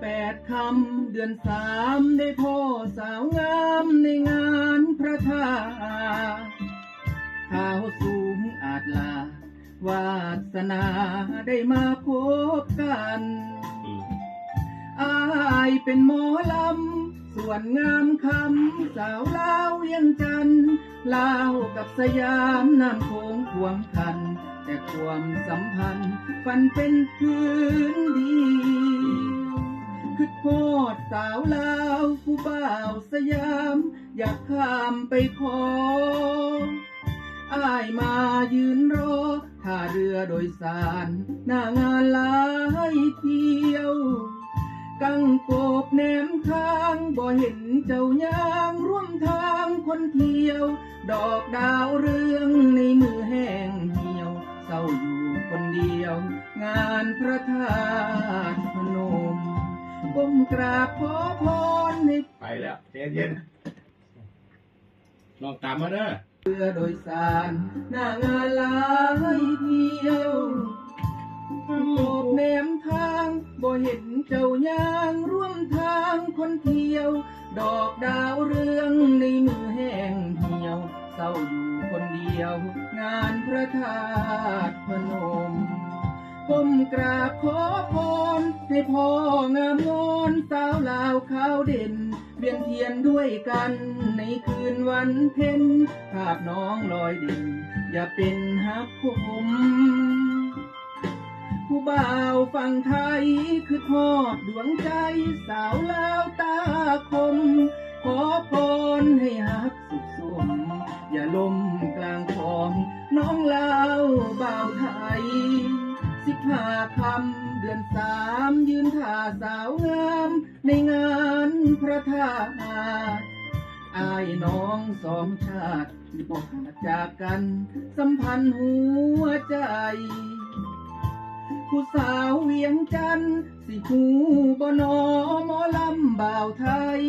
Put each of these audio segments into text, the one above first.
แปดคำเดือนสามได้พ่อสาวงามในงานพระธาตุข้าวสูงอาจลา วาสนาได้มาพบกันอืมอายเป็นหมอลำ ส่วนงามคำสาวลาวยังจันทน์ลาวกับสยามน้ำโขงควงคัน แต่ความสัมพันธ์ฝันเป็นคืนเดียวคือโพดสาวลาวผู้บ่าวสยาม อยากข้ามไปขอ อายมายืนรอท่าเรือโดยสารหน้างานหลายเที่ยว กังโกบแนมทางบ่เห็นเจ้ายางร่วมทางคนเที่ยว ดอกดาวเรืองในมือแห้งเหี่ยวเศร้าอยู่คนเดียว งานพระธาตุพนมก้มกราบขอพรให้ไปแล้วเย็นลองตามมาเด้อ เรือโดยสารหน้างานหลายเที่ยวโกบแนมทางบ่เห็นเจ้ายางร่วมทางคนเที่ยว ดอกดาวเรืองในมือแห้งเหี่ยว เศร้าอยู่คนเดียว งานพระธาตุพนมก้มกราบขอพรให้พ่องามงอนสาวลาวขาวเด่น เวียนเทียนด้วยกันในคืนวันเพ็ญภาพน้องลอยเด่นอย่าเป็นฮักผมผู้บ่าวฟังไทยคือทอดดวงใจสาวลาวตาคม ขอพรให้ฮักสุขสม อย่าลมกลางคลองน้องลาวบ่าวไทย สิบห้าคำเดือนสามยืนท่าสาวงามในงาน ธาตุอายน้องสองชาติบอกจากกัน สัมพันธ์หัวใจ ผู้สาวเวียงจันทน์สิหูบนอหมอลำบ่าวไทย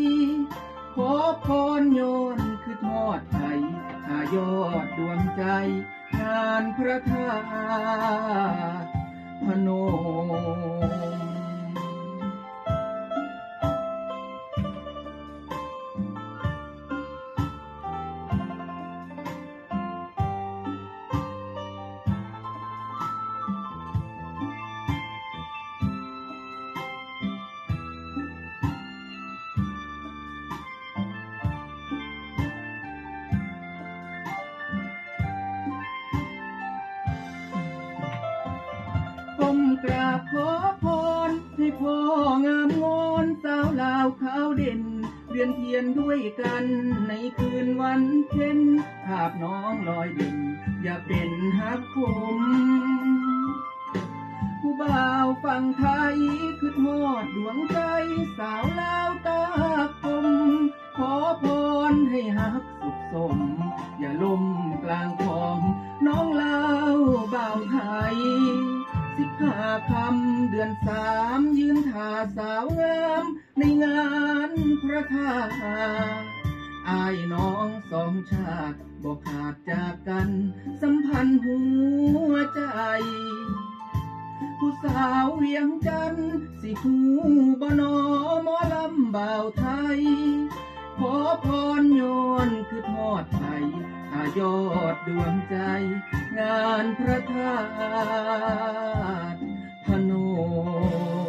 ขอพรโยนคือทอดไทยหายอดดวงใจ งานพระธาตุพนม กราบขอพรให้พ่องามงอนสาวลาวขาวเด่นเวียนเทียนด้วยกันในคืนวันเพ็ญภาพน้องลอยเด่น อย่าเป็นฮักคมผู้บ่าวฟังไทยคือทอดดวงใจ สาวลาวตาคมขอพรให้ฮักสุขสม อย่าลมกลางค คำเดือนสามยืนท่าสาวงาม ในงานพระธาตุอายน้องสองชาติบอกขาดจากกัน สัมพันธ์หัวใจผู้สาวเวียงจันทน์สิหูบนอมอลำบ่าวไทย ขอพรโยนคือทอดไทยหายอดดวงใจ งานพระธาตุ พนม